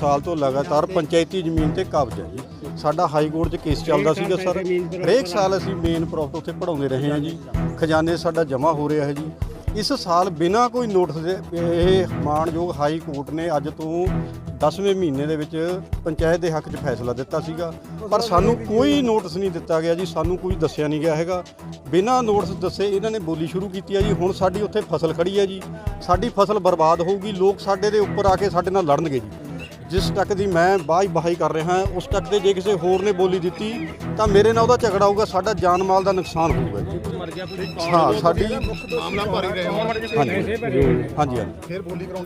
ਸਾਲ ਤੋਂ ਲਗਾਤਾਰ ਪੰਚਾਇਤੀ ਜ਼ਮੀਨ ਤੇ ਕਬਜ਼ਾ ਜੀ। ਸਾਡਾ ਹਾਈ ਕੋਰਟ 'ਚ ਕੇਸ ਚੱਲਦਾ ਸੀਗਾ, ਸਰ। ਹਰੇਕ ਸਾਲ ਅਸੀਂ ਮੇਨ ਪ੍ਰੋਫਟ ਉੱਥੇ ਪੜਾਉਂਦੇ ਰਹੇ ਹਾਂ ਜੀ। ਖਜ਼ਾਨੇ ਸਾਡਾ ਜਮ੍ਹਾਂ ਹੋ ਰਿਹਾ ਹੈ ਜੀ। ਇਸ ਸਾਲ ਬਿਨਾਂ ਕੋਈ ਨੋਟਿਸ ਦੇ ਇਹ ਮਾਣਯੋਗ ਹਾਈ ਕੋਰਟ ਨੇ ਅੱਜ ਤੋਂ 10ਵੇਂ ਮਹੀਨੇ ਦੇ ਵਿੱਚ ਪੰਚਾਇਤ ਦੇ ਹੱਕ 'ਚ ਫੈਸਲਾ ਦਿੱਤਾ ਸੀਗਾ। ਪਰ ਸਾਨੂੰ ਕੋਈ ਨੋਟਿਸ ਨਹੀਂ ਦਿੱਤਾ ਗਿਆ ਜੀ, ਸਾਨੂੰ ਕੋਈ ਦੱਸਿਆ ਨਹੀਂ ਗਿਆ ਹੈਗਾ। ਬਿਨਾਂ ਨੋਟਿਸ ਦੱਸੇ ਇਹਨਾਂ ਨੇ ਬੋਲੀ ਸ਼ੁਰੂ ਕੀਤੀ ਹੈ ਜੀ। ਹੁਣ ਸਾਡੀ ਉੱਥੇ ਫਸਲ ਖੜੀ ਹੈ ਜੀ। ਸਾਡੀ ਫਸਲ ਬਰਬਾਦ ਹੋਊਗੀ, ਲੋਕ ਸਾਡੇ ਦੇ ਉੱਪਰ ਆ ਕੇ ਸਾਡੇ ਨਾਲ ਲੜਨਗੇ ਜੀ। ਜਿਸ ਤੱਕ ਦੀ ਮੈਂ ਬਾਈ ਬਹਾਈ ਕਰ ਰਿਹਾ ਹਾਂ ਉਸ ਤੱਕ ਤੇ ਜੇ ਕਿਸੇ ਹੋਰ ਨੇ ਬੋਲੀ ਦਿੱਤੀ ਤਾਂ ਮੇਰੇ ਨਾਲ ਉਹਦਾ ਝਗੜਾ ਹੋਊਗਾ ਸਾਡਾ ਜਾਨ ਮਾਲ ਦਾ ਨੁਕਸਾਨ ਹੋਊਗਾ ਜੀ। ਹਾਂ ਸਾਡੀ ਮਾਮਲਾ ਭਰ ਰਹੇ ਹਾਂਜੀ ਹਾਂਜੀ ਫਿਰ ਬੋਲੀ ਕਰਾਉਣ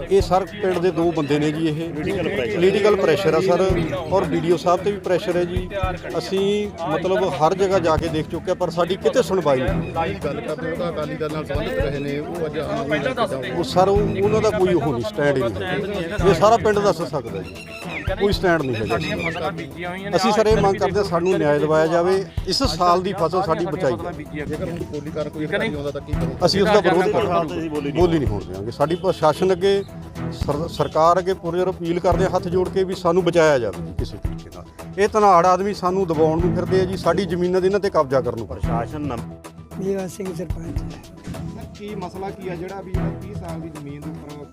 ਦੀ ਇਹ ਸਰ ਪਿੰਡ ਦੇ ਦੋ ਬੰਦੇ ਨੇ ਜੀ ਇਹ। ਪੋਲੀਟੀਕਲ ਪ੍ਰੈਸ਼ਰ ਆ ਸਰ ਔਰ ਵੀਡੀਓ ਸਾਹਿਬ ਤੇ ਵੀ ਪ੍ਰੈਸ਼ਰ ਹੈ ਜੀ। ਅਸੀਂ ਮਤਲਬ ਹਰ ਜਗ੍ਹਾ ਜਾ ਕੇ ਦੇਖ ਚੁੱਕੇ ਹਾਂ, ਪਰ ਸਾਡੀ ਕਿਤੇ ਸੁਣਵਾਈ ਨਹੀਂ ਗੱਲ ਕਰਦੇ ਹੋ ਤਾਂ ਅਕਾਲੀ ਦਲ ਨਾਲ ਸੰਬੰਧਿਤ ਰਹੇ ਨੇ ਉਹ ਅੱਜ ਸਰ ਉਹ- ਉਹਨਾਂ ਦਾ ਕੋਈ ਉਹ ਨਹੀਂ ਸਟੈਂਡ ਹੀ ਨਹੀਂ। ਇਹ ਸਾਰਾ ਪਿੰਡ ਦੱਸ ਸਕਦਾ ਜੀ। ਕੋਈ ਸਟੈਂਡ ਨਹੀਂ ਹੈਗਾ ਅਸੀਂ ਸਰ ਇਹ ਮੰਗ ਕਰਦੇ ਹਾਂ ਸਾਨੂੰ ਨਿਆਂ ਦਿਵਾਇਆ ਜਾਵੇ। ਇਸ ਸਾਲ ਦੀ ਫਸਲ ਸਾਡੀ ਬਚਾਈ ਜਾਵੇ। ਜੇਕਰ ਹੁਣ ਬੋਲੀ ਕਰ ਕੋਈ ਅਧਿਕਾਰੀ ਆਉਂਦਾ ਤਾਂ ਕੀ ਕਰੋ ਅਸੀਂ ਉਸ ਦਾ ਵਿਰੋਧ ਕਰਾਂਗੇ ਬੋਲੀ ਨਹੀਂ ਹੋਣ ਦੇਵਾਂਗੇ ਸਾਡੀ ਪ੍ਰਸ਼ਾਸਨ ਅੱਗੇ ਸਰ- ਸਰਕਾਰ ਅੱਗੇ ਪੂਰੀ ਅਪੀਲ ਕਰਦੇ ਹਾਂ ਹੱਥ ਜੋੜ ਕੇ ਵੀ ਸਾਨੂੰ ਬਚਾਇਆ ਜਾਵੇ ਕਿਸੇ ਤਰੀਕੇ ਨਾਲ। ਇਹ ਧਨਾੜ ਆਦਮੀ ਸਾਨੂੰ ਦਬਾਉਣ ਨੂੰ ਫਿਰਦੇ ਆ ਜੀ। ਸਾਡੀ ਜ਼ਮੀਨਾਂ ਦੇ ਇਹਨਾਂ ਤੇ ਕਬਜ਼ਾ ਕਰਨ ਨੂੰ ਪ੍ਰਸ਼ਾਸਨ ਨਾ ਮੇਵਾ ਸਿੰਘ ਸਰਪੰਚ ਕੀ ਮਸਲਾ ਕੀ ਹੈ ਜਿਹੜਾ ਵੀ ਜਿਹੜਾ 30 ਸਾਲ ਦੀ ਜ਼ਮੀਨ ਦੇ ਉੱਪਰ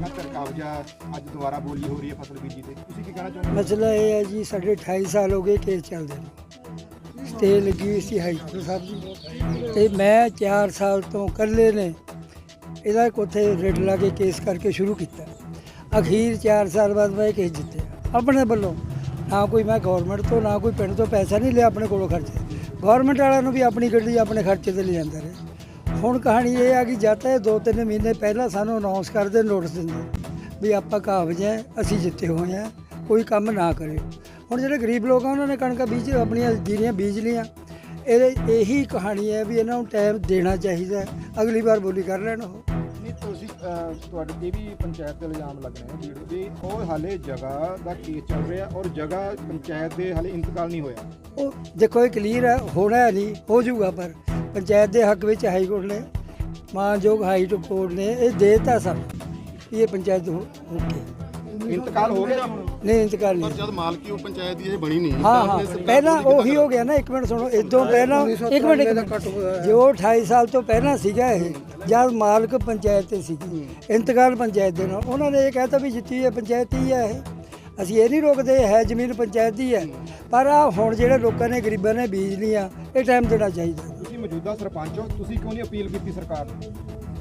ਲਗਾਤਾਰ ਕਬਜ਼ਾ ਅੱਜ ਦੁਬਾਰਾ ਬੋਲੀ ਹੋ ਰਹੀ ਹੈ ਫਸਲ ਬੀਜੀ ਤੇ। ਤੁਸੀਂ ਕੀ ਕਹਿਣਾ ਚਾਹੁੰਦੇ ਮਸਲਾ ਇਹ ਹੈ ਜੀ, ਸਾਡੇ 28 ਸਾਲ ਹੋ ਗਏ ਕੇਸ ਚੱਲਦੇ ਨੇ। ਸਟੇ ਲੱਗੀ ਹੋਈ ਸੀ ਹਾਈ ਕੋਰਟ ਸਾਹਿਬ ਦੀ। ਤੇ ਮੈਂ 4 ਸਾਲ ਤੋਂ ਇਕੱਲੇ ਨੇ, ਇਹਦਾ ਕੋਥੇ ਰੇਡ ਲਾ ਕੇ ਕੇਸ ਕਰਕੇ ਸ਼ੁਰੂ ਕੀਤਾ। ਅਖੀਰ 4 ਸਾਲ ਬਾਅਦ ਮੈਂ ਇਹ ਕੇਸ ਜਿੱਤਿਆ। ਆਪਣੇ ਵੱਲੋਂ, ਨਾ ਕੋਈ ਮੈਂ ਗਵਰਨਮੈਂਟ ਤੋਂ, ਨਾ ਕੋਈ ਪਿੰਡ ਤੋਂ ਪੈਸਾ ਨਹੀਂ ਲਿਆ ਆਪਣੇ ਕੋਲੋਂ ਖਰਚੇ। ਗਵਰਨਮੈਂਟ ਵਾਲਿਆਂ ਨੂੰ ਵੀ ਆਪਣੀ ਗੱਡੀ ਆਪਣੇ ਖਰਚੇ ਤੇ ਲੈ ਜਾਂਦਾ ਰਿਹਾ। ਹੁਣ ਕਹਾਣੀ ਇਹ ਆ ਕਿ ਜਦ ਤਾਂ ਇਹ ਦੋ ਤਿੰਨ ਮਹੀਨੇ ਪਹਿਲਾਂ ਸਾਨੂੰ ਅਨਾਉਂਸ ਕਰਦੇ ਨੋਟਿਸ ਦਿੰਦੇ ਵੀ ਆਪਾਂ ਕਾਬਜ ਹੈ, ਅਸੀਂ ਜਿੱਤੇ ਹੋਏ ਆ ਕੋਈ ਕੰਮ ਨਾ ਕਰੇ। ਹੁਣ ਜਿਹੜੇ ਗਰੀਬ ਲੋਕ ਆ, ਉਹਨਾਂ ਨੇ ਕਣਕਾਂ ਬੀਜ, ਆਪਣੀਆਂ ਜੀਰੀਆਂ ਬੀਜ ਲਈਆਂ। ਇਹਦੇ, ਇਹੀ ਕਹਾਣੀ ਹੈ ਵੀ ਇਹਨਾਂ ਨੂੰ ਟਾਈਮ ਦੇਣਾ ਚਾਹੀਦਾ ਅਗਲੀ ਵਾਰ ਬੋਲੀ ਕਰ ਲੈਣ ਉਹ। ਨਹੀਂ ਤੁਸੀਂ ਤੁਹਾਡੇ ਤੇ ਵੀ ਪੰਚਾਇਤ ਦੇ ਇਲਜ਼ਾਮ ਲੱਗ ਰਹੇ ਨੇ ਦੇ ਉਹ ਹਾਲੇ ਜਗ੍ਹਾ ਦਾ ਕੇਸ ਚੱਲ ਰਿਹਾ ਔਰ ਜਗ੍ਹਾ ਪੰਚਾਇਤ ਦੇ ਹਾਲੇ ਇੰਤਕਾਲ ਨਹੀਂ ਹੋਇਆ। ਉਹ ਦੇਖੋ ਇਹ ਕਲੀਅਰ ਹੈ ਹੋਣਾ ਨਹੀਂ ਹੋ ਜਾਊਗਾ ਪਰ ਪੰਚਾਇਤ ਦੇ ਹੱਕ ਵਿੱਚ ਹਾਈ ਕੋਰਟ ਨੇ ਮਾਨਯੋਗ ਹਾਈ ਕੋਰਟ ਨੇ ਇਹ ਦੇਤਾ ਸਭ ਇਹ ਪੰਚਾਇਤ ਹੋ ਹੋ ਕੇ। ਇੰਤਕਾਲ ਹੋ ਗਿਆ। ਹੁਣ ਨਹੀਂ ਇੰਤਕਾਲ ਨਹੀਂ ਜਦ ਮਾਲਕੀ ਉਹ ਪੰਚਾਇਤ ਦੀ ਇਹ ਬਣੀ ਨਹੀਂ ਹਾਂ ਹਾਂ। ਪਹਿਲਾਂ ਉਹੀ ਹੋ ਗਿਆ ਨਾ ਇੱਕ ਮਿੰਟ ਸੁਣੋ ਇਦੋਂ ਪਹਿਲਾਂ ਇੱਕ ਮਿੰਟ ਇੱਕ ਮਿੰਟ। ਜੋ 28 ਸਾਲ ਤੋਂ ਪਹਿਲਾਂ ਸੀਗਾ ਇਹ ਜਦ ਮਾਲਕ ਪੰਚਾਇਤ ਤੇ ਸੀਗੀ ਇੰਤਕਾਲ ਪੰਚਾਇਤ ਦੇ ਨਾਲ ਉਹਨਾਂ ਨੇ ਇਹ ਕਹਿਤਾ ਵੀ ਜਿੱਤੀ ਹੈ ਪੰਚਾਇਤ ਹੀ ਹੈ ਇਹ। ਅਸੀਂ ਇਹ ਨਹੀਂ ਰੋਕਦੇ ਹੈ ਜ਼ਮੀਨ ਪੰਚਾਇਤ ਦੀ ਹੈ। ਪਰ ਆ ਹੁਣ ਜਿਹੜੇ ਲੋਕਾਂ ਨੇ ਗਰੀਬਾਂ ਨੇ ਬੀਜ ਲੀਆਂ ਇਹ ਟਾਈਮ ਦੇਣਾ ਚਾਹੀਦਾ। ਤੁਸੀਂ ਮੌਜੂਦਾ ਸਰਪੰਚ ਹੋ ਤੁਸੀਂ ਕਿਉਂ ਨਹੀਂ ਅਪੀਲ ਕੀਤੀ ਸਰਕਾਰ ਨੂੰ?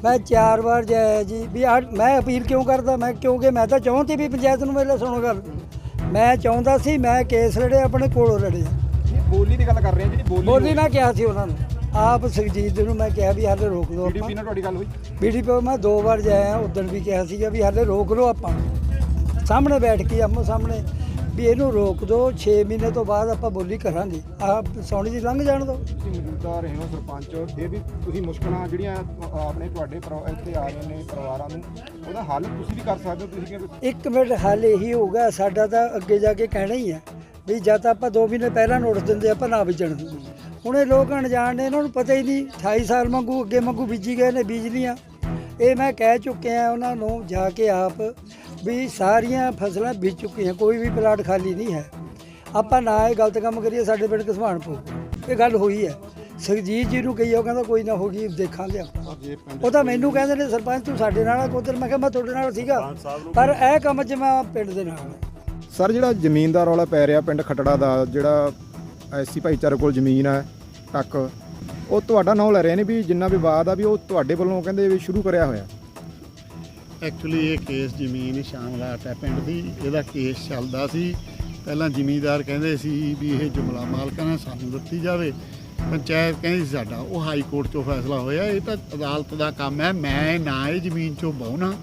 ਮੈਂ ਚਾਰ ਵਾਰ ਜਾਇਆ ਜੀ ਵੀ ਆਹ ਮੈਂ ਅਪੀਲ ਕਿਉਂ ਕਰਦਾ? ਮੈਂ ਕਿਉਂਕਿ ਮੈਂ ਤਾਂ ਚਾਹੁੰਦੀ ਵੀ ਪੰਚਾਇਤ ਨੂੰ ਮੇਰੇ ਸੁਣੋ ਗੱਲ। ਮੈਂ ਚਾਹੁੰਦਾ ਸੀ ਮੈਂ ਕੇਸ ਲੜੇ ਆਪਣੇ ਕੋਲੋਂ ਲੜੇ। ਬੋਲੀ ਦੀ ਗੱਲ ਕਰ ਰਹੇ ਹਾਂ ਜਿਹੜੀ ਬੋਲੀ ਬੋਲੀ ਮੈਂ ਕਿਹਾ ਸੀ ਉਹਨਾਂ ਨੂੰ। ਆਪ ਸੁਖਜੀਤ ਨੂੰ ਮੈਂ ਕਿਹਾ ਵੀ ਹਾਲੇ ਰੋਕ ਲਓ ਆਪਾਂ। ਨਾਲ ਤੁਹਾਡੀ ਗੱਲ ਹੋਈ? ਬੀਡੀਪੀ ਮੈਂ ਦੋ ਵਾਰ ਜਾਇਆ ਉਦੋਂ ਵੀ ਕਿਹਾ ਸੀਗਾ ਵੀ ਹਾਲੇ ਰੋਕ ਲਓ ਆਪਾਂ। ਸਾਹਮਣੇ ਬੈਠ ਕੇ ਆਮੋ ਸਾਹਮਣੇ ਵੀ ਇਹਨੂੰ ਰੋਕ ਦਿਓ 6 ਮਹੀਨੇ ਤੋਂ ਬਾਅਦ ਆਪਾਂ ਬੋਲੀ ਕਰਾਂਗੇ। ਆਹ ਸੌਣੀ ਜੀ ਲੰਘ ਜਾਣ ਦਿਓ ਤੁਸੀਂ ਮੌਜੂਦਾ ਰਹੇ ਹੋ ਸਰਪੰਚ ਫਿਰ ਵੀ ਤੁਸੀਂ ਮੁਸ਼ਕਲਾਂ ਜਿਹੜੀਆਂ ਅ, ਆਪਣੇ ਤੁਹਾਡੇ ਪਰਿਵਾ- ਇੱਥੇ ਆ ਰਹੇ ਨੇ ਪਰਿਵਾਰਾਂ ਨੂੰ ਉਹਦਾ ਹੱਲ ਤੁਸੀਂ ਵੀ ਕਰ ਸਕਦੇ ਹੋ ਤੁਸੀਂ ਕਿਉਂਕਿ ਇੱਕ ਮਿੰਟ ਹਾਲ ਇਹੀ ਹੋਊਗਾ ਸਾਡਾ ਤਾਂ ਅੱਗੇ ਜਾ ਕੇ ਕਹਿਣਾ ਹੀ ਹੈ ਵੀ ਜਦ ਤਾਂ ਆਪਾਂ 2 ਮਹੀਨੇ ਪਹਿਲਾਂ ਨੋਟਿਸ ਦਿੰਦੇ ਆਪਾਂ ਨਾ ਬੀਜਣ ਹੁਣ ਇਹ ਲੋਕ ਅਣਜਾਣ ਨੇ ਇਹਨਾਂ ਨੂੰ ਪਤਾ ਹੀ ਨਹੀਂ 28 ਸਾਲ ਮੰਗੂ ਅੱਗੇ ਮੰਗੂ ਬੀਜੀ ਗਏ ਨੇ ਬੀਜ ਲੀਆਂ ਇਹ ਮੈਂ ਕਹਿ ਚੁੱਕਿਆ ਉਹਨਾਂ ਨੂੰ ਜਾ ਕੇ ਆਪ ਵੀ ਸਾਰੀਆਂ ਫਸਲਾਂ ਬੀਜ ਚੁੱਕੀਆਂ ਕੋਈ ਵੀ ਪਲਾਟ ਖਾਲੀ ਨਹੀਂ ਹੈ। ਆਪਾਂ ਨਾ ਇਹ ਗਲਤ ਕੰਮ ਕਰੀਏ ਸਾਡੇ ਪਿੰਡ ਪਊ? ਇਹ ਗੱਲ ਹੋਈ ਹੈ। ਸੁਖਜੀਤ ਜੀ ਨੂੰ ਕਹੀ ਉਹ ਕਹਿੰਦਾ ਕੋਈ ਨਾ ਹੋਗੀ ਦੇਖਾਂਗੇ ਆਪਾਂ ਉਹ ਤਾਂ ਮੈਨੂੰ ਕਹਿੰਦੇ ਨੇ ਸਰਪੰਚ ਤੂੰ ਸਾਡੇ ਨਾਲ ਆ ਕੋਦਰ ਮੈਂ ਕਿਹਾ ਮੈਂ ਤੁਹਾਡੇ ਨਾਲ ਸੀਗਾ। ਪਰ ਇਹ ਕੰਮ 'ਚ ਮੈਂ ਪਿੰਡ ਦੇ ਨਾਲ। ਸਰ ਜਿਹੜਾ ਜ਼ਮੀਨ ਦਾ ਰੌਲਾ ਪੈ ਰਿਹਾ ਪਿੰਡ ਖਟੜਾ ਦਾ ਜਿਹੜਾ ਐਸੀ ਭਾਈਚਾਰੇ ਕੋਲ ਜ਼ਮੀਨ ਹੈ ਟੱਕ ਉਹ ਤੁਹਾਡਾ ਨਾਂ ਲੈ ਰਹੇ ਨੇ ਵੀ ਜਿੰਨਾ ਵਿਵਾਦ ਆ ਵੀ ਉਹ ਤੁਹਾਡੇ ਵੱਲੋਂ ਕਹਿੰਦੇ ਵੀ ਸ਼ੁਰੂ ਕਰਿਆ ਹੋਇਆ। ਐਕਚੁਅਲੀ ਇਹ ਕੇਸ ਜ਼ਮੀਨ ਸ਼ਾਮਲਾਟ ਹੈ ਪਿੰਡ ਦੀ। ਇਹਦਾ ਕੇਸ ਚੱਲਦਾ ਸੀ। ਪਹਿਲਾਂ ਜ਼ਿਮੀਂਦਾਰ ਕਹਿੰਦੇ ਸੀ ਵੀ ਇਹ ਜੁਮਲਾ ਮਾਲਕਾਂ ਨੇ ਸਾਨੂੰ ਦਿੱਤੀ ਜਾਵੇ। ਪੰਚਾਇਤ ਕਹਿੰਦੀ ਸੀ ਸਾਡਾ। ਉਹ ਹਾਈ ਕੋਰਟ ਚੋਂ ਫੈਸਲਾ ਹੋਇਆ। ਇਹ ਤਾਂ ਅਦਾਲਤ ਦਾ ਕੰਮ ਹੈ। ਮੈਂ ਨਾ ਇਹ ਜ਼ਮੀਨ ਚੋਂ ਬਹੁਣਾ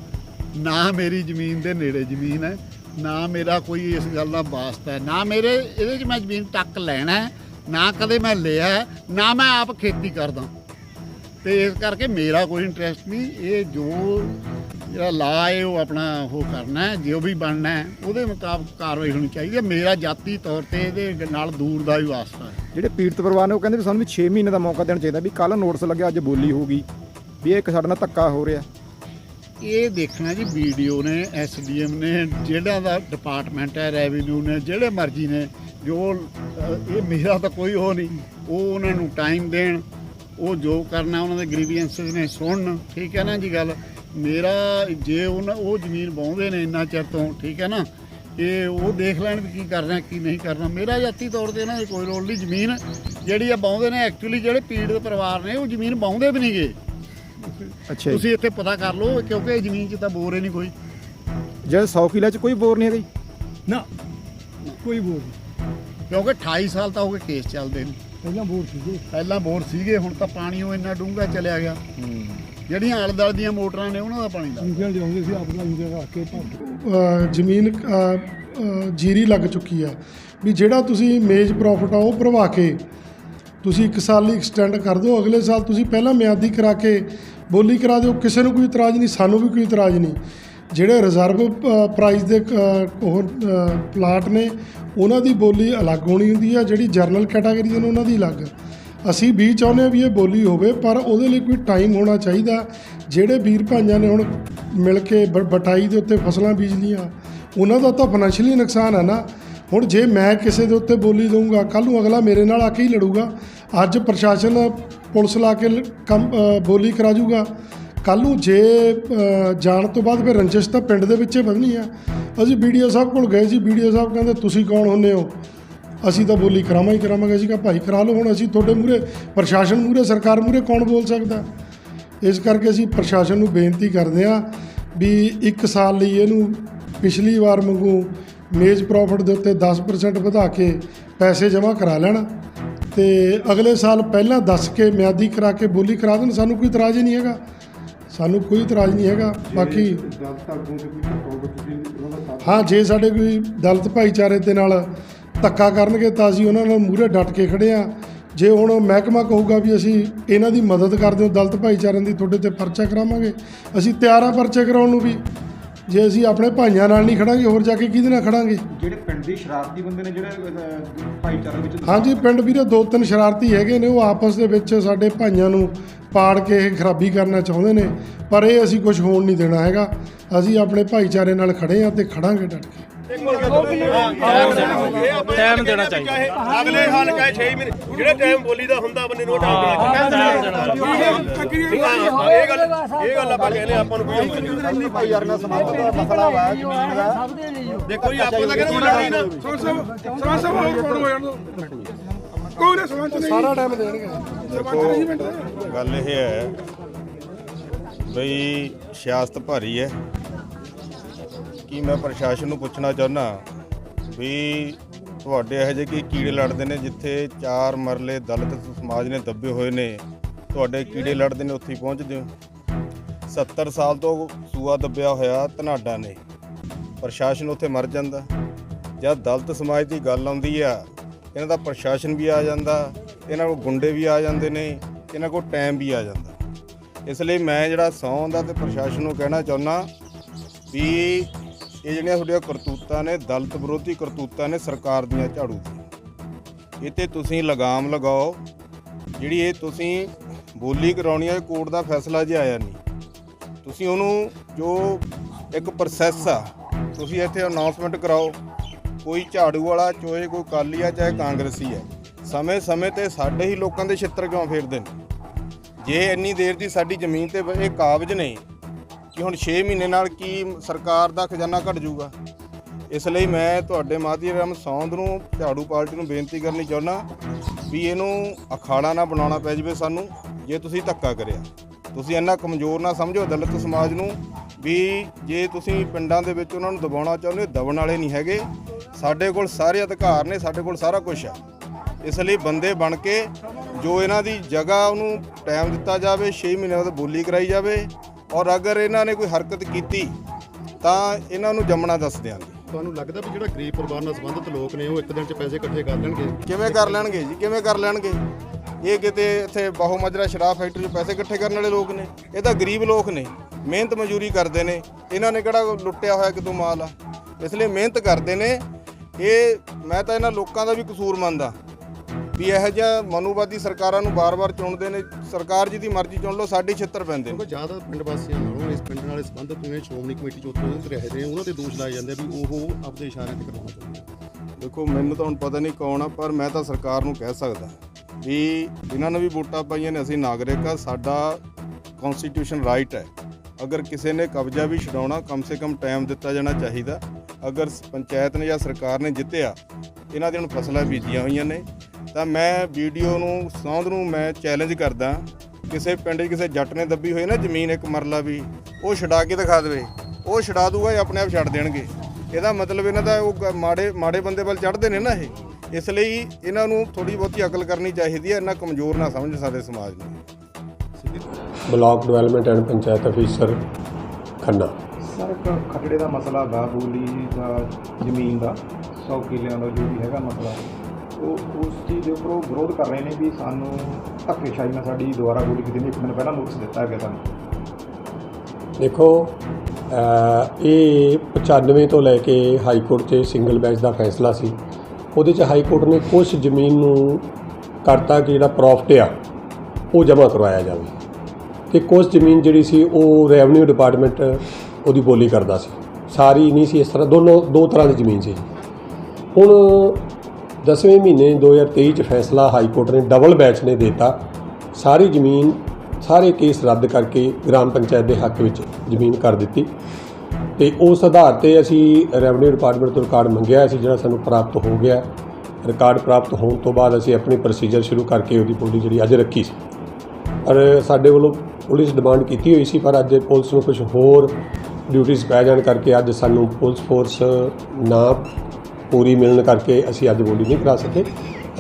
ਨਾ ਮੇਰੀ ਜ਼ਮੀਨ ਦੇ ਨੇੜੇ ਜ਼ਮੀਨ ਹੈ। ਨਾ ਮੇਰਾ ਕੋਈ ਇਸ ਗੱਲ ਦਾ ਵਾਸਤਾ ਹੈ। ਨਾ ਮੇਰੇ ਇਹਦੇ 'ਚ ਮੈਂ ਜ਼ਮੀਨ ਟੱਕ ਲੈਣਾ ਹੈ, ਨਾ ਕਦੇ ਮੈਂ ਲਿਆ ਨਾ ਮੈਂ ਆਪ ਖੇਤੀ ਕਰਦਾ। ਤੇ ਇਸ ਕਰਕੇ ਮੇਰਾ ਕੋਈ ਇੰਟਰਸਟ ਨਹੀਂ। ਇਹ ਜੋ ਜਿਹੜਾ ਲਾ ਹੈ ਉਹ ਆਪਣਾ ਉਹ ਕਰਨਾ ਹੈ ਜੋ ਵੀ ਬਣਨਾ ਹੈ ਉਹਦੇ ਮੁਤਾਬਕ ਕਾਰਵਾਈ ਹੋਣੀ ਚਾਹੀਦੀ ਹੈ। ਮੇਰਾ ਜਾਤੀ ਤੌਰ ਤੇ ਇਹਦੇ ਨਾਲ ਦੂਰ ਦਾ ਵੀ ਵਾਸਤਾ ਹੈ। ਜਿਹੜੇ ਪੀੜਤ ਪਰਿਵਾਰ ਨੇ ਉਹ ਕਹਿੰਦੇ ਵੀ ਸਾਨੂੰ ਵੀ 6 ਮਹੀਨੇ ਦਾ ਮੌਕਾ ਦੇਣਾ ਚਾਹੀਦਾ ਵੀ ਕੱਲ ਨੋਟਿਸ ਲੱਗਿਆ ਅੱਜ ਬੋਲੀ ਹੋਊਗੀ ਵੀ ਇਹ ਇੱਕ ਸਾਡੇ ਨਾਲ ਧੱਕਾ ਹੋ ਰਿਹਾ। ਇਹ ਦੇਖਣਾ ਜੀ ਵੀਡੀਓ ਨੇ ਐਸਡੀਐਮ ਨੇ ਜਿਹੜਾ ਦਾ ਡਿਪਾਰਟਮੈਂਟ ਹੈ ਰੈਵਨਿਊ ਨੇ ਜਿਹੜੇ ਮਰਜ਼ੀ ਨੇ ਜੋ ਇਹ ਮੇਰਾ ਤਾਂ ਕੋਈ ਉਹ ਨਹੀਂ। ਉਹ ਉਹਨਾਂ ਨੂੰ ਟਾਈਮ ਦੇਣ ਉਹ ਜੋ ਕਰਨਾ ਉਹਨਾਂ ਦੇ ਗ੍ਰੀਵੈਂਸਸ ਨੇ ਸੁਣਨ। ਠੀਕ ਹੈ ਨਾ ਜੀ ਗੱਲ? ਮੇਰਾ ਜੇ ਉਹਨਾਂ ਉਹ ਜ਼ਮੀਨ ਬਾਉਂਦੇ ਨੇ ਇੰਨਾ ਚਿਰ ਤੋਂ ਠੀਕ ਹੈ ਨਾ ਇਹ ਉਹ ਦੇਖ ਲੈਣ ਵੀ ਕੀ ਕਰਨਾ ਕੀ ਨਹੀਂ ਕਰਨਾ ਮੇਰਾ ਜਾਤੀ ਤੌਰ ਤੇ ਇਹਨਾਂ ਦੀ ਕੋਈ ਰੋਲ ਨਹੀਂ ਜ਼ਮੀਨ ਜਿਹੜੀ ਆ ਬਾਉਂਦੇ ਨੇ ਐਕਚੁਅਲੀ ਜਿਹੜੇ ਪੀੜਤ ਪਰਿਵਾਰ ਨੇ ਉਹ ਜ਼ਮੀਨ ਬਾਉਂਦੇ ਵੀ ਨਹੀਂਗੇ। ਅੱਛਾ ਤੁਸੀਂ ਇੱਥੇ ਪਤਾ ਕਰ ਲਓ ਕਿਉਂਕਿ ਇਹ ਜ਼ਮੀਨ 'ਚ ਤਾਂ ਬੋਰ ਹੀ ਨਹੀਂ ਕੋਈ। ਜਿਹੜਾ 100 ਕਿੱਲੇ 'ਚ ਕੋਈ ਬੋਰ ਨਹੀਂ ਹੈਗਾ ਜੀ? ਨਾ ਕੋਈ ਬੋਰ ਨਹੀਂ। ਕਿਉਂਕਿ 28 ਸਾਲ ਤਾਂ ਹੋ ਗਏ ਕੇਸ ਚੱਲਦੇ ਨੇ। ਪਹਿਲਾਂ ਬੋਰ ਸੀਗੇ। ਪਹਿਲਾਂ ਬੋਰ ਸੀਗੇ ਹੁਣ ਤਾਂ ਪਾਣੀ ਉਹ ਇੰਨਾ ਡੂੰਘਾ ਚਲਿਆ ਗਿਆ। ਜਿਹੜੀਆਂ ਆਲੇ ਦੁਆਲੇ ਦੀਆਂ ਮੋਟਰਾਂ ਨੇ ਉਹਨਾਂ ਦਾ ਪਾਣੀ ਦਾ ਨਿਕਲ ਜਾਂਦੇ ਸੀ ਆਪਣਾ ਇੰਜਨ ਰੱਖ ਕੇ ਭਰ ਜ਼ਮੀਨ ਜੀਰੀ ਲੱਗ ਚੁੱਕੀ ਆ ਵੀ ਜਿਹੜਾ ਤੁਸੀਂ ਮੇਜ ਪ੍ਰੋਫਿਟ ਆ ਉਹ ਭਰਵਾ ਕੇ ਤੁਸੀਂ ਇੱਕ ਸਾਲ ਲਈ ਐਕਸਟੈਂਡ ਕਰ ਦਿਓ ਅਗਲੇ ਸਾਲ ਤੁਸੀਂ ਪਹਿਲਾਂ ਮਿਆਦੀ ਕਰਾ ਕੇ ਬੋਲੀ ਕਰਾ ਦਿਓ ਕਿਸੇ ਨੂੰ ਕੋਈ ਇਤਰਾਜ਼ ਨਹੀਂ ਸਾਨੂੰ ਵੀ ਕੋਈ ਇਤਰਾਜ਼ ਨਹੀਂ। ਜਿਹੜੇ ਰਿਜ਼ਰਵ ਪ੍ਰਾਈਸ ਦੇ ਉਹ ਪਲਾਟ ਨੇ ਉਹਨਾਂ ਦੀ ਬੋਲੀ ਅਲੱਗ ਹੋਣੀ ਹੁੰਦੀ ਆ ਜਿਹੜੀ ਜਰਨਲ ਕੈਟਾਗਰੀ ਦੇ ਨੇ ਉਹਨਾਂ ਦੀ ਅਲੱਗ। ਅਸੀਂ ਵੀ ਚਾਹੁੰਦੇ ਹਾਂ ਵੀ ਇਹ ਬੋਲੀ ਹੋਵੇ, ਪਰ ਉਹਦੇ ਲਈ ਕੋਈ ਟਾਈਮ ਹੋਣਾ ਚਾਹੀਦਾ। ਜਿਹੜੇ ਵੀਰ ਭਾਈਆਂ ਨੇ ਹੁਣ ਮਿਲ ਕੇ ਬ- ਬਟਾਈ ਦੇ ਉੱਤੇ ਫਸਲਾਂ ਬੀਜ ਲੀਆਂ ਉਹਨਾਂ ਦਾ ਤਾਂ ਫਾਈਨੈਂਸ਼ੀਅਲੀ ਨੁਕਸਾਨ ਹੈ ਨਾ। ਹੁਣ ਜੇ ਮੈਂ ਕਿਸੇ ਦੇ ਉੱਤੇ ਬੋਲੀ ਦਊਂਗਾ ਕੱਲ ਨੂੰ ਅਗਲਾ ਮੇਰੇ ਨਾਲ ਆ ਕੇ ਹੀ ਲੜੂਗਾ। ਅੱਜ ਪ੍ਰਸ਼ਾਸਨ ਪੁਲਿਸ ਲਾ ਕੇ ਲ- ਕੰਮ ਬੋਲੀ ਕਰਾ ਜੂਗਾ ਕੱਲ ਨੂੰ ਜੇ ਜਾਣ ਤੋਂ ਬਾਅਦ ਫਿਰ ਰੰਜਿਸ਼ ਤਾਂ ਪਿੰਡ ਦੇ ਵਿੱਚ ਹੀ ਵਧਣੀ ਆ। ਅਸੀਂ ਵੀਡੀਓ ਸਾਹਿਬ ਕੋਲ ਗਏ ਸੀ ਵੀਡੀਓ ਸਾਹਿਬ ਕਹਿੰਦੇ, ਤੁਸੀਂ ਕੌਣ ਹੁੰਦੇ ਹੋ? ਅਸੀਂ ਤਾਂ ਬੋਲੀ ਕਰਾਵਾਂ ਹੀ ਕਰਾਵਾਂਗੇ। ਅਸੀਂ ਕਿਹਾ ਭਾਈ ਕਰਾ ਲਓ ਹੁਣ ਅਸੀਂ ਤੁਹਾਡੇ ਮੂਹਰੇ ਪ੍ਰਸ਼ਾਸਨ ਮੂਹਰੇ ਸਰਕਾਰ ਮੂਹਰੇ ਕੌਣ ਬੋਲ ਸਕਦਾ? ਇਸ ਕਰਕੇ ਅਸੀਂ ਪ੍ਰਸ਼ਾਸਨ ਨੂੰ ਬੇਨਤੀ ਕਰਦੇ ਹਾਂ ਵੀ ਇੱਕ ਸਾਲ ਲਈ ਇਹਨੂੰ ਪਿਛਲੀ ਵਾਰ ਵਾਂਗੂ ਮੇਜ ਪ੍ਰੋਫਿਟ ਦੇ ਉੱਤੇ 10% ਵਧਾ ਕੇ ਪੈਸੇ ਜਮ੍ਹਾਂ ਕਰਾ ਲੈਣ ਤੇ ਅਗਲੇ ਸਾਲ ਪਹਿਲਾਂ ਦੱਸ ਕੇ ਮਿਆਦੀ ਕਰਾ ਕੇ ਬੋਲੀ ਕਰਾ ਦੇਣ। ਸਾਨੂੰ ਕੋਈ ਇਤਰਾਜ਼ ਨਹੀਂ ਹੈਗਾ। ਸਾਨੂੰ ਕੋਈ ਇਤਰਾਜ਼ ਨਹੀਂ ਹੈਗਾ। ਬਾਕੀ ਹਾਂ ਜੇ ਸਾਡੇ ਕੋਈ ਦਲਿਤ ਭਾਈਚਾਰੇ ਦੇ ਨਾਲ ਧੱਕਾ ਕਰਨਗੇ ਤਾਂ ਅਸੀਂ ਉਹਨਾਂ ਨਾਲ ਮੂਹਰੇ ਡਟ ਕੇ ਖੜੇ ਆ ਜੇ ਹੁਣ ਮਹਿਕਮਾ ਕਹੂਗਾ ਵੀ ਅਸੀਂ ਇਹਨਾਂ ਦੀ ਮਦਦ ਕਰਦੇ ਹਾਂ ਦਲਿਤ ਭਾਈਚਾਰਿਆਂ ਦੀ ਤੁਹਾਡੇ ਤੇ ਪਰਚਾ ਕਰਾਵਾਂਗੇ ਅਸੀਂ ਤਿਆਰ ਆ ਪਰਚੇ ਕਰਾਉਣ ਨੂੰ ਵੀ। ਜੇ ਅਸੀਂ ਆਪਣੇ ਭਾਈਆਂ ਨਾਲ ਨਹੀਂ ਖੜਾਂਗੇ ਹੋਰ ਜਾ ਕੇ ਕਿਹਦੇ ਨਾਲ ਖੜਾਂਗੇ? ਜਿਹੜੇ ਪਿੰਡ ਦੇ ਸ਼ਰਾਰਤੀ ਬੰਦੇ ਨੇ ਜਿਹੜੇ ਭਾਈਚਾਰੇ ਵਿੱਚ ਹਾਂਜੀ ਪਿੰਡ ਵੀਰੇ ਦੋ ਤਿੰਨ ਸ਼ਰਾਰਤੀ ਹੈਗੇ ਨੇ ਉਹ ਆਪਸ ਦੇ ਵਿੱਚ ਸਾਡੇ ਭਾਈਆਂ ਨੂੰ ਪਾੜ ਕੇ ਇਹ ਖਰਾਬੀ ਕਰਨਾ ਚਾਹੁੰਦੇ ਨੇ ਪਰ ਇਹ ਅਸੀਂ ਕੁਝ ਹੋਣ ਨਹੀਂ ਦੇਣਾ ਹੈਗਾ। ਅਸੀਂ ਆਪਣੇ ਭਾਈਚਾਰੇ ਨਾਲ ਖੜੇ ਆ ਤੇ ਖੜਾਂਗੇ ਡਟ ਕੇ। ਟਾਈਮ ਦੇਣਾ ਚਾਹੀਦਾ। ਅਗਲੇ ਹਾਲ ਕਹੇ 6 ਮਹੀਨੇ। ਜਿਹੜੇ ਟਾਈਮ ਬੋਲੀ ਦਾ ਹੁੰਦਾ ਬੰਦੇ ਨੂੰ ਉਹ ਟਾਈਮ ਦੇਣਾ ਚਾਹੀਦਾ। ਇਹ ਗੱਲ ਇਹ ਗੱਲ ਆਪਾਂ ਕਹਿੰਦੇ ਆਪਾਂ ਨੂੰ ਕੋਈ ਭਾਈ ਯਾਰ ਨਾਲ ਸਮਾਪਤ ਦਾ ਮਸਲਾ ਵਾ ਜ਼ਮੀਨ ਦਾ ਦੇਖੋ ਜੀ ਆਪਾਂ ਤਾਂ ਕਹਿੰਦੇ ਲੜਨੀ ਨਾ ਸਾਰਾ ਟਾਈਮ ਦੇਣਗੇ। ਗੱਲ ਇਹ ਹੈ ਬਈ ਸਿਆਸਤ ਭਾਰੀ ਹੈ। ਕੀ ਮੈਂ ਪ੍ਰਸ਼ਾਸਨ ਨੂੰ ਪੁੱਛਣਾ ਚਾਹੁੰਦਾ ਵੀ ਤੁਹਾਡੇ ਇਹੋ ਜਿਹੇ ਕੀ ਕੀੜੇ ਲੜਦੇ ਨੇ ਜਿੱਥੇ ਚਾਰ ਮਰਲੇ ਦਲਿਤ ਸਮਾਜ ਨੇ ਦੱਬੇ ਹੋਏ ਨੇ? ਤੁਹਾਡੇ ਕੀੜੇ ਲੜਦੇ ਨੇ, ਉੱਥੇ ਹੀ ਪਹੁੰਚਦੇ ਹੋ। 70 ਸਾਲ ਤੋਂ ਸੂਆ ਦੱਬਿਆ ਹੋਇਆ ਧਨਾਡਾ ਨੇ। ਪ੍ਰਸ਼ਾਸਨ ਉੱਥੇ ਮਰ ਜਾਂਦਾ। ਜਦ ਦਲਤ ਸਮਾਜ ਦੀ ਗੱਲ ਆਉਂਦੀ ਆ, ਇਹਨਾਂ ਦਾ ਪ੍ਰਸ਼ਾਸਨ ਵੀ ਆ ਜਾਂਦਾ, ਇਹਨਾਂ ਕੋਲ ਗੁੰਡੇ ਵੀ ਆ ਜਾਂਦੇ ਨੇ, ਇਹਨਾਂ ਕੋਲ ਟਾਈਮ ਵੀ ਆ ਜਾਂਦਾ। ਇਸ ਲਈ ਮੈਂ ਜਿਹੜਾ ਸਹੁੰ ਦਾ ਤੇ ਪ੍ਰਸ਼ਾਸਨ ਨੂੰ ਕਹਿਣਾ ਚਾਹੁੰਦਾ ਵੀ ਇਹ ਜਿਹੜੀਆਂ ਤੁਹਾਡੀਆਂ ਕਰਤੂਤਾਂ ਨੇ, ਦਲਤ ਵਿਰੋਧੀ ਕਰਤੂਤਾਂ ਨੇ ਸਰਕਾਰ ਦੀਆਂ ਝਾੜੂ ਦੀਆਂ ਇਹ ਤੇ ਤੁਸੀਂ ਲਗਾਮ ਲਗਾਓ, ਜਿਹੜੀ ਇਹ ਤੁਸੀਂ ਬੋਲੀ ਕਰਾਉਣੀ ਹੈ ਕੋਰਟ ਦਾ ਫੈਸਲਾ ਜੇ ਆਇਆ ਨਹੀਂ, ਤੁਸੀਂ ਉਹਨੂੰ ਜੋ ਇੱਕ ਪ੍ਰੋਸੈਸ ਆ, ਤੁਸੀਂ ਇੱਥੇ ਅਨਾਉਂਸਮੈਂਟ ਕਰਾਓ, ਕੋਈ ਝਾੜੂ ਵਾਲਾ ਚੋਏ ਕੋਈ ਕਾਲੀ ਆ, ਚਾਹੇ ਕਾਂਗਰਸੀ ਆ ਸਮੇਂ ਸਮੇਂ ਤੇ ਸਾਡੇ ਹੀ ਲੋਕਾਂ ਦੇ ਛਿੱਤਰ ਕਿਉਂ ਫੇਰਦੇ ਨੇ? ਜੇ ਇੰਨੀ ਦੇਰ ਦੀ ਸਾਡੀ ਜ਼ਮੀਨ ਤੇ ਇਹ ਕਾਬਜ ਨੇ ਕਿ ਹੁਣ 6 ਮਹੀਨੇ ਨਾਲ ਕੀ ਸਰਕਾਰ ਦਾ ਖਜ਼ਾਨਾ ਘਟ ਜਾਊਗਾ? ਇਸ ਲਈ ਮੈਂ ਤੁਹਾਡੇ ਮਾਧਿਅਮ ਸੌਂਦ ਨੂੰ, ਝਾੜੂ ਪਾਰਟੀ ਨੂੰ ਬੇਨਤੀ ਕਰਨੀ ਚਾਹੁੰਦਾ ਵੀ ਇਹਨੂੰ ਅਖਾੜਾ ਨਾ ਬਣਾਉਣਾ ਪੈ ਜਾਵੇ ਸਾਨੂੰ, ਜੇ ਤੁਸੀਂ ਧੱਕਾ ਕਰਿਆ। ਤੁਸੀਂ ਇੰਨਾ ਕਮਜ਼ੋਰ ਨਾ ਸਮਝੋ ਦਲਿਤ ਸਮਾਜ ਨੂੰ ਵੀ ਜੇ ਤੁਸੀਂ ਪਿੰਡਾਂ ਦੇ ਵਿੱਚ ਉਹਨਾਂ ਨੂੰ ਦਬਾਉਣਾ ਚਾਹੁੰਦੇ ਹੋ, ਦਬਣ ਵਾਲੇ ਨਹੀਂ ਹੈਗੇ। ਸਾਡੇ ਕੋਲ ਸਾਰੇ ਅਧਿਕਾਰ ਨੇ, ਸਾਡੇ ਕੋਲ ਸਾਰਾ ਕੁਝ ਹੈ ਇਸ ਲਈ ਬੰਦੇ ਬਣ ਕੇ ਜੋ ਇਹਨਾਂ ਦੀ ਜਗ੍ਹਾ ਉਹਨੂੰ ਟਾਈਮ ਦਿੱਤਾ ਜਾਵੇ 6 ਮਹੀਨੇ ਬਾਅਦ ਬੋਲੀ ਕਰਾਈ ਜਾਵੇ ਔਰ ਅਗਰ ਇਹਨਾਂ ਨੇ ਕੋਈ ਹਰਕਤ ਕੀਤੀ ਤਾਂ ਇਹਨਾਂ ਨੂੰ ਜੰਮਣਾ ਦੱਸ ਦਿਆਂਗੇ। ਤੁਹਾਨੂੰ ਲੱਗਦਾ ਵੀ ਜਿਹੜਾ ਗਰੀਬ ਪਰਿਵਾਰ ਨਾਲ ਸੰਬੰਧਿਤ ਲੋਕ ਨੇ ਉਹ ਇੱਕ ਦਿਨ 'ਚ ਪੈਸੇ ਇਕੱਠੇ ਕਰ ਲੈਣਗੇ? ਕਿਵੇਂ ਕਰ ਲੈਣਗੇ ਜੀ? ਕਿਵੇਂ ਕਰ ਲੈਣਗੇ? ਇਹ ਕਿਤੇ ਇੱਥੇ ਬਹੁ ਮਜਰਾ ਸ਼ਰਾਬ ਫੈਕਟਰੀ 'ਚ ਪੈਸੇ ਇਕੱਠੇ ਕਰਨ ਵਾਲੇ ਲੋਕ ਨੇ। ਇਹ ਤਾਂ ਗਰੀਬ ਲੋਕ ਨੇ। ਮਿਹਨਤ ਮਜ਼ਦੂਰੀ ਕਰਦੇ ਨੇ। ਇਹਨਾਂ ਨੇ ਕਿਹੜਾ ਲੁੱਟਿਆ ਹੋਇਆ ਕਿਤੋਂ ਮਾਲ ਆ? ਇਸ ਲਈ ਮਿਹਨਤ ਕਰਦੇ ਨੇ। ਇਹ ਮੈਂ ਤਾਂ ਇਹਨਾਂ ਲੋਕਾਂ ਦਾ ਵੀ ਕਸੂਰ ਮੰਨਦਾ ਵੀ ਇਹੋ ਜਿਹਾ ਮਨੂਵਾਦੀ ਸਰਕਾਰਾਂ ਨੂੰ ਬਾਰ-ਬਾਰ ਚੁਣਦੇ ਨੇ। ਸਰਕਾਰ ਜਿਹਦੀ ਮਰਜ਼ੀ ਚੁਣ ਲਓ ਸਾਡੇ ਛਿੱਤਰ ਪੈਂਦੇ ਨੇ। ਕਿਉਂਕਿ ਜ਼ਿਆਦਾ ਪਿੰਡ ਵਾਸੀਆਂ ਨਾਲੋਂ ਇਸ ਪਿੰਡ ਨਾਲ ਸੰਬੰਧਿਤ ਜਿਵੇਂ ਸ਼੍ਰੋਮਣੀ ਕਮੇਟੀ ਚ ਉੱਥੇ ਰਹੇ ਨੇ ਉਹਨਾਂ ਤੇ ਦੋਸ਼ ਲਾਏ ਜਾਂਦੇ ਆ ਵੀ ਉਹ ਆਪਦੇ ਇਸ਼ਾਰਿਆਂ ਤੇ ਕਰਵਾਉਣਾ ਚਾਹੁੰਦੇ ਆ ਦੇਖੋ ਮੈਨੂੰ ਤਾਂ ਹੁਣ ਪਤਾ ਨਹੀਂ ਕੌਣ ਆ ਪਰ ਮੈਂ ਤਾਂ ਸਰਕਾਰ ਨੂੰ ਕਹਿ ਸਕਦਾ ਵੀ ਜਿਨ੍ਹਾਂ ਨੇ ਵੀ ਵੋਟਾਂ ਪਾਈਆਂ ਨੇ ਅਸੀਂ ਨਾਗਰਿਕ ਆ ਸਾਡਾ ਕਨਸਟੀਟਿਊਸ਼ਨ ਰਾਈਟ ਹੈ। ਅਗਰ ਕਿਸੇ ਨੇ ਕਬਜ਼ਾ ਵੀ ਛਡਾਉਣਾ ਕਮ ਸੇ ਕਮ ਟਾਈਮ ਦਿੱਤਾ ਜਾਣਾ ਚਾਹੀਦਾ। ਅਗਰ ਸ- ਪੰਚਾਇਤ ਨੇ ਜਾਂ ਸਰਕਾਰ ਨੇ ਜਿੱਤਿਆ ਇਹਨਾਂ ਦੀਆਂ ਹੁਣ ਫਸਲਾਂ ਬੀਜੀਆਂ ਹੋਈਆਂ ਨੇ। ਤਾਂ ਮੈਂ ਵੀਡੀਓ ਨੂੰ ਸੌਂਦ ਨੂੰ ਮੈਂ ਚੈਲੰਜ ਕਰਦਾ। ਕਿਸੇ ਪਿੰਡ 'ਚ ਕਿਸੇ ਜੱਟ ਨੇ ਦੱਬੀ ਹੋਈ ਨਾ ਜ਼ਮੀਨ ਇੱਕ ਮਰਲਾ ਵੀ ਉਹ ਛਡਾ ਕੇ ਦਿਖਾ ਦੇਵੇ। ਉਹ ਛਡਾ ਦੂਗਾ ਇਹ ਆਪਣੇ ਆਪ ਛੱਡ ਦੇਣਗੇ। ਇਹਦਾ ਮਤਲਬ ਇਹਨਾਂ ਦਾ ਉਹ ਮਾੜੇ ਮਾੜੇ ਬੰਦੇ ਵੱਲ ਚੜ੍ਹਦੇ ਨੇ ਨਾ ਇਹ। ਇਸ ਲਈ ਇਹਨਾਂ ਨੂੰ ਥੋੜੀ ਬਹੁਤੀ ਅਕਲ ਕਰਨੀ ਚਾਹੀਦੀ ਹੈ ਇਹਨਾਂ ਕਮਜ਼ੋਰ ਨਾ ਸਮਝ ਸਾਡੇ ਸਮਾਜ ਨੂੰ। Block development and panchayat officer Khanna. Sir ਖਤੜੇ ਦਾ ਮਸਲਾ ਗਾ ਬੋਲੀ ਦਾ ਜ਼ਮੀਨ ਦਾ 100 ਕਿੱਲਿਆਂ ਦਾ ਜੋ ਵੀ ਹੈਗਾ ਮਸਲਾ। ਉਹ ਉਸ ਚੀਜ਼ ਦੇ ਉੱਪਰ ਉਹ ਵਿਰੋਧ ਕਰ ਰਹੇ ਨੇ ਵੀ ਸਾਨੂੰ ਧੱਕੇਸ਼ਾਹੀ ਨਾਲ ਸਾਡੀ ਦੁਬਾਰਾ ਬੋਲੀ ਕੀਤੀ ਨੇ ਇੱਕ ਦਿਨ ਪਹਿਲਾਂ ਨੋਟਿਸ ਦਿੱਤਾ ਗਿਆ ਸਾਨੂੰ। ਦੇਖੋ ਇਹ 95 ਤੋਂ ਲੈ ਕੇ ਹਾਈ ਕੋਰਟ 'ਚ ਸਿੰਗਲ ਬੈਂਚ ਦਾ ਫੈਸਲਾ ਸੀ। ਉਹਦੇ 'ਚ ਹਾਈ ਕੋਰਟ ਨੇ ਕੁਝ ਜ਼ਮੀਨ ਨੂੰ ਕਰਤਾ ਕਿ ਜਿਹੜਾ ਪ੍ਰੋਫਿਟ ਆ, ਉਹ ਜਮ੍ਹਾਂ ਕਰਵਾਇਆ ਜਾਵੇ। ਤੇ ਕੁਝ ਜ਼ਮੀਨ ਜਿਹੜੀ ਸੀ, ਉਹ ਰੈਵਨਿਊ ਡਿਪਾਰਟਮੈਂਟ ਉਹਦੀ ਬੋਲੀ ਕਰਦਾ ਸੀ। ਸਾਰੀ ਨਹੀਂ ਸੀ, ਇਸ ਤਰ੍ਹਾਂ ਦੋਨੋਂ, ਦੋ ਤਰ੍ਹਾਂ ਦੀ ਜ਼ਮੀਨ ਸੀ। ਹੁਣ 10ਵੇਂ ਮਹੀਨੇ 2023 ਚ ਫੈਸਲਾ ਹਾਈ ਕੋਰਟ ਨੇ ਡਬਲ ਬੈਚ ਨੇ ਦਿੱਤਾ। ਸਾਰੀ ਜ਼ਮੀਨ, ਸਾਰੇ ਕੇਸ ਰੱਦ ਕਰਕੇ ਗ੍ਰਾਮ ਪੰਚਾਇਤ ਦੇ ਹੱਕ ਵਿੱਚ ਜ਼ਮੀਨ ਕਰ ਦਿੱਤੀ। ਤੇ ਉਸ ਆਧਾਰ ਤੇ ਅਸੀਂ ਰੈਵਨਿਊ ਡਿਪਾਰਟਮੈਂਟ ਤੋਂ ਰਿਕਾਰਡ ਮੰਗਿਆ ਸੀ, ਜਿਹੜਾ ਸਾਨੂੰ ਪ੍ਰਾਪਤ ਹੋ ਗਿਆ। ਰਿਕਾਰਡ ਪ੍ਰਾਪਤ ਹੋਣ ਤੋਂ ਬਾਅਦ ਅਸੀਂ ਆਪਣੀ ਪ੍ਰੋਸੀਜਰ ਸ਼ੁਰੂ ਕਰਕੇ ਉਹਦੀ ਬੋਲੀ ਜਿਹੜੀ ਅੱਜ ਰੱਖੀ ਸੀ। ਪਰ ਸਾਡੇ ਵੱਲੋਂ ਪੁਲਿਸ ਡਿਮਾਂਡ ਕੀਤੀ ਹੋਈ ਸੀ, ਪਰ ਅੱਜ ਪੁਲਿਸ ਨੂੰ ਕੁਝ ਹੋਰ ਡਿਊਟੀਆਂ ਪੈ ਜਾਣ ਕਰਕੇ ਅੱਜ ਸਾਨੂੰ ਪੁਲਿਸ ਫੋਰਸ ਨਾ ਪੂਰੀ ਮਿਲਣ ਕਰਕੇ ਅਸੀਂ ਅੱਜ ਬੋਲੀ ਨਹੀਂ ਕਰਾ ਸਕੇ।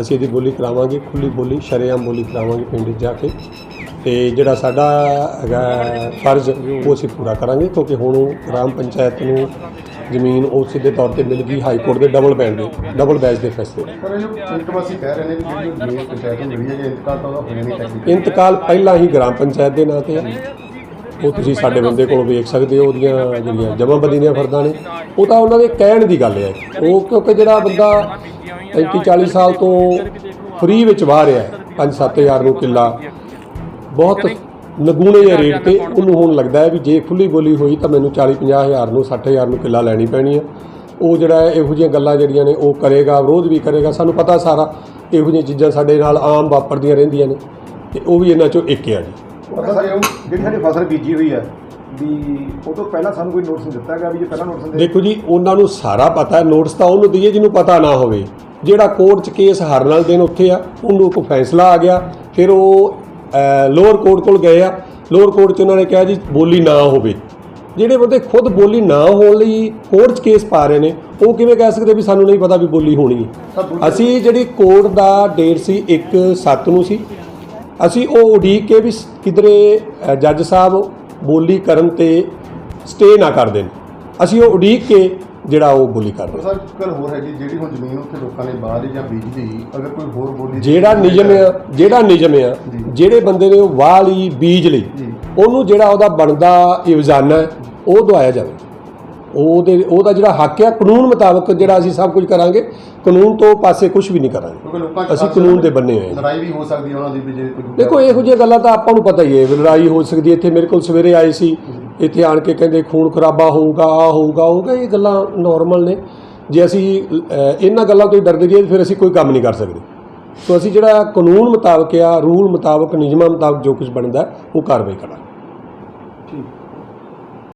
ਅਸੀਂ ਇਹਦੀ ਬੋਲੀ ਕਰਾਵਾਂਗੇ ਖੁੱਲੀ ਬੋਲੀ ਸ਼ਰੇਆਮ ਬੋਲੀ ਕਰਾਵਾਂਗੇ ਪਿੰਡ ਜਾ ਕੇ। ਤੇ ਜਿਹੜਾ ਸਾਡਾ ਹੈਗਾ ਫਰਜ਼ ਉਹ ਅਸੀਂ ਪੂਰਾ ਕਰਾਂਗੇ ਕਿਉਂਕਿ ਹੁਣ ਗ੍ਰਾਮ ਪੰਚਾਇਤ ਨੂੰ ਜ਼ਮੀਨ ਉਹ ਸਿੱਧੇ ਤੌਰ ਤੇ ਮਿਲ ਗਈ ਹਾਈ ਕੋਰਟ ਦੇ ਡਬਲ ਬੈਂਡ ਦੇ ਡਬਲ ਬੈਚ ਦੇ ਫੈਸਲੇ। ਪਰ ਇਹ ਜੋ ਪਿੰਡ ਵਾਸੀ ਕਹਿ ਰਹੇ ਨੇ ਵੀ ਜਿਹੜੀ ਪੰਚਾਇਤ ਨੂੰ ਮਿਲੀ ਹੈ ਇੰਤਕਾਲ ਤਾਂ ਉਹਦਾ ਹੋਇਆ ਨਹੀਂ ਇੰਤਕਾਲ ਪਹਿਲਾਂ ਹੀ ਗ੍ਰਾਮ ਪੰਚਾਇਤ ਦੇ ਨਾਂ ਤੇ ਆ। ਉਹ ਤੁਸੀਂ ਸਾਡੇ ਬੰਦੇ ਕੋਲ ਵੇਖ ਸਕਦੇ ਹੋ, ਉਹਦੀਆਂ ਜਿਹੜੀਆਂ ਜਮ੍ਹਾਂਬੰਦੀ ਦੀਆਂ ਫਰਦਾਂ ਨੇ, ਉਹ ਤਾਂ ਉਹਨਾਂ ਦੇ ਕਹਿਣ ਦੀ ਗੱਲ ਹੈ। ਉਹ ਕਿਉਂਕਿ ਜਿਹੜਾ ਬੰਦਾ 35 40 ਸਾਲ ਤੋਂ ਫ੍ਰੀ ਵਿੱਚ ਵਾਹ ਰਿਹਾ 5-7000 ਨੂੰ ਕਿੱਲਾ, ਬਹੁਤ ਨਗੂਣੇ ਜਿਹੇ ਰੇਟ ਤੇ ਉਹਨੂੰ ਹੁਣ ਲੱਗਦਾ ਹੈ ਵੀ ਜੇ ਖੁੱਲੀ ਬੋਲੀ ਹੋਈ ਤਾਂ ਮੈਨੂੰ 40-50 ਹਜ਼ਾਰ ਨੂੰ 60 ਹਜ਼ਾਰ ਨੂੰ ਕਿੱਲਾ ਲੈਣੀ ਪੈਣੀ ਹੈ। ਉਹ ਜਿਹੜਾ ਇਹੋ ਜਿਹੀਆਂ ਗੱਲਾਂ ਜਿਹੜੀਆਂ ਨੇ, ਉਹ ਕਰੇਗਾ, ਵਿਰੋਧ ਵੀ ਕਰੇਗਾ। ਸਾਨੂੰ ਪਤਾ ਸਾਰਾ, ਇਹੋ ਜਿਹੀਆਂ ਚੀਜ਼ਾਂ ਸਾਡੇ ਨਾਲ ਆਮ ਵਾਪਰਦੀਆਂ ਰਹਿੰਦੀਆਂ ਨੇ। ਤੇ ਉਹ ਵੀ ਇਹਨਾਂ ਚੋਂ ਇੱਕ ਹੈ ਜੀ। ਪਤਾ ਸਰ ਜਿਹੜੀ ਸਾਡੀ ਫਸਲ ਬੀਜੀ ਹੋਈ ਹੈ ਵੀ ਉਹ ਤੋਂ ਪਹਿਲਾਂ ਸਾਨੂੰ ਕੋਈ ਨੋਟਿਸ ਨਹੀਂ ਦਿੱਤਾ ਗਿਆ ਵੀ ਜੇ ਪਹਿਲਾਂ ਨੋਟਿਸ ਦੇ ਦੇਖੋ ਜੀ ਉਹਨਾਂ ਨੂੰ ਸਾਰਾ ਪਤਾ ਹੈ ਨੋਟਿਸ ਤਾਂ ਉਹਨੂੰ ਦਈਏ ਜਿਹਨੂੰ ਪਤਾ ਨਾ ਹੋਵੇ। ਜਿਹੜਾ ਕੋਰਟ 'ਚ ਕੇਸ ਹਰਨ ਵਾਲੇ ਦਿਨ ਉੱਥੇ ਆ ਉਹਨੂੰ ਕੋਈ ਫੈਸਲਾ ਆ ਗਿਆ ਫਿਰ ਉਹ ਲੋਅਰ ਕੋਰਟ ਕੋਲ ਗਏ ਆ। ਲੋਅਰ ਕੋਰਟ 'ਚ ਉਹਨਾਂ ਨੇ ਕਿਹਾ ਜੀ ਬੋਲੀ ਨਾ ਹੋਵੇ। ਜਿਹੜੇ ਬੰਦੇ ਖੁਦ ਬੋਲੀ ਨਾ ਹੋਣ ਲਈ ਕੋਰਟ 'ਚ ਕੇਸ ਪਾ ਰਹੇ ਨੇ ਉਹ ਕਿਵੇਂ ਕਹਿ ਸਕਦੇ ਵੀ ਸਾਨੂੰ ਨਹੀਂ ਪਤਾ ਵੀ ਬੋਲੀ ਹੋਣੀ ਹੈ? ਅਸੀਂ ਜਿਹੜੀ ਕੋਰਟ ਦਾ ਡੇਟ ਸੀ 1 7 ਨੂੰ ਸੀ ਅਸੀਂ ਉਹ ਉਡੀਕ ਕੇ ਵੀ ਕਿਧਰੇ ਜੱਜ ਸਾਹਿਬ ਬੋਲੀ ਕਰਨ ਤੇ ਸਟੇ ਨਾ ਕਰ ਦੇਣ। ਅਸੀਂ ਉਹ ਉਡੀਕ ਕੇ ਜਿਹੜਾ ਉਹ ਬੋਲੀ ਕਰ ਰਹੇ ਸਰ ਇੱਕ ਗੱਲ ਹੋਰ ਹੈ ਜੀ ਜਿਹੜੀ ਹੁਣ ਜ਼ਮੀਨ ਉੱਥੇ ਲੋਕਾਂ ਨੇ ਬਾਹਰ ਜਾਂ ਬੀਜ ਲਈ ਅਗਰ ਕੋਈ ਹੋਰ ਬੋਲੀ ਜਿਹੜਾ ਨਿਯਮ ਆ ਜਿਹੜਾ ਨਿਯਮ ਆ ਜਿਹੜੇ ਬੰਦੇ ਨੇ ਉਹ ਵਾਹ ਲਈ ਬੀਜ ਲਈ ਉਹਨੂੰ ਜਿਹੜਾ ਉਹਦਾ ਬਣਦਾ ਇਵਜ਼ਾਨਾ ਉਹ ਦਵਾਇਆ ਜਾਵੇ। ਉਹਦੇ ਉਹਦਾ ਜਿਹੜਾ ਹੱਕ ਆ ਕਾਨੂੰਨ ਮੁਤਾਬਕ ਜਿਹੜਾ ਅਸੀਂ ਸਭ ਕੁਝ ਕਰਾਂਗੇ ਕਾਨੂੰਨ ਤੋਂ ਪਾਸੇ ਕੁਝ ਵੀ ਨਹੀਂ ਕਰਾਂਗੇ। ਅਸੀਂ ਕਾਨੂੰਨ ਦੇ ਬੰਨੇ ਹੋਏ ਹਾਂ ਲੜਾਈ ਵੀ ਹੋ ਸਕਦੀ ਹੈ ਉਹਨਾਂ ਦੀ ਵੀ ਜੇ ਦੇਖੋ ਇਹੋ ਜਿਹੀਆਂ ਗੱਲਾਂ ਤਾਂ ਆਪਾਂ ਨੂੰ ਪਤਾ ਹੀ ਹੈ ਲੜਾਈ ਹੋ ਸਕਦੀ ਹੈ। ਇੱਥੇ ਮੇਰੇ ਕੋਲ ਸਵੇਰੇ ਆਏ ਸੀ ਇੱਥੇ ਆਣ ਕੇ ਕਹਿੰਦੇ ਖੂਨ ਖਰਾਬਾ ਹੋਊਗਾ ਆ ਹੋਊਗਾ ਹੋਊਗਾ ਇਹ ਗੱਲਾਂ ਨਾਰਮਲ ਨੇ। ਜੇ ਅਸੀਂ ਇਹਨਾਂ ਗੱਲਾਂ ਤੋਂ ਡਰਦੇ ਰਹੀਏ ਫਿਰ ਅਸੀਂ ਕੋਈ ਕੰਮ ਨਹੀਂ ਕਰ ਸਕਦੇ। ਸੋ ਅਸੀਂ ਜਿਹੜਾ ਕਾਨੂੰਨ ਮੁਤਾਬਕ ਆ ਰੂਲ ਮੁਤਾਬਕ ਨਿਯਮਾਂ ਮੁਤਾਬਕ ਜੋ ਕੁਝ ਬਣਦਾ ਉਹ ਕਾਰਵਾਈ ਕਰਾਂਗੇ।